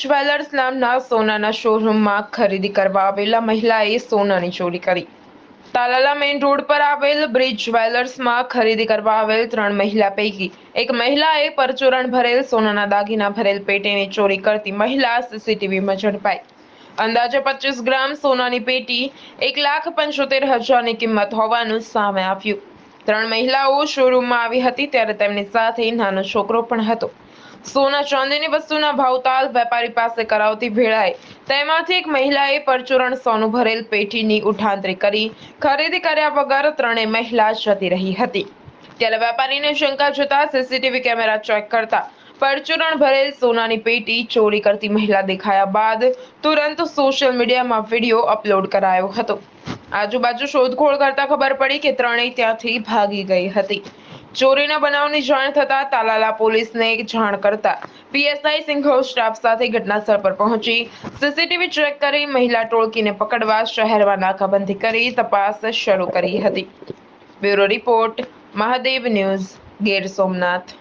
Jewellers નામના સોનાના શોરૂમમાં ખરીદી કરવા આવેલા મહિલાએ સોનાની ચોરી કરી. તાલાલા મેઇન રોડ પર આવેલ બ્રિજ જ્વેલર્સમાં ખરીદી કરવા આવેલ ત્રણ મહિલા પૈકી એક મહિલાએ પરચુરણ ભરેલ સોનાના દાગીના ભરેલ પેટીની ચોરી કરતી મહિલા સીસીટીવીમાં ઝડપાઈ. અંદાજે પચીસ ગ્રામ સોનાની પેટી એક લાખ પંચોતેર હજારની કિંમત હોવાનું સામે આવ્યું. ત્રણ મહિલાઓ શોરૂમમાં આવી હતી ત્યારે તેમની સાથે નાનો છોકરો પણ હતો. સોના ચાંદીની વસ્તુના ભાવતાલ વેપારી પાસે કરાવતી ભેળાએ તેમાંથી એક મહિલાએ પરચુરણ સોનું ભરેલ પેટીની ઉઠાંતરી કરી. ખરીદી કર્યા વગર ત્રણેય મહિલા જતી રહી હતી. ત્યારે વેપારીને શંકા જોતા સીસીટીવી કેમેરા ચેક કરતા પરચુરણ ભરેલ સોનાની પેટી ચોરી કરતી મહિલા દેખાયા બાદ તુરંત સોશિયલ મીડિયામાં વીડિયો અપલોડ કરાયો હતો. આજુબાજુ શોધખોળ કરતા ખબર પડી કે ત્રણેય ત્યાંથી ભાગી ગઈ હતી. ચોરીના બનાવની જાણ થતા તાલાલા પોલીસને જાણ કરતા પીએસઆઈ સિંઘો સ્ટાફ સાથે ઘટનાસ્થળ પર પહોંચી, સીસીટીવી ચેક કરી, મહિલા ટોળકીને પકડવા શહેરમાં નાકાબંધી કરી, તપાસ શરૂ કરી હતી. Bureau report, Mahadev news, Gir Somnath.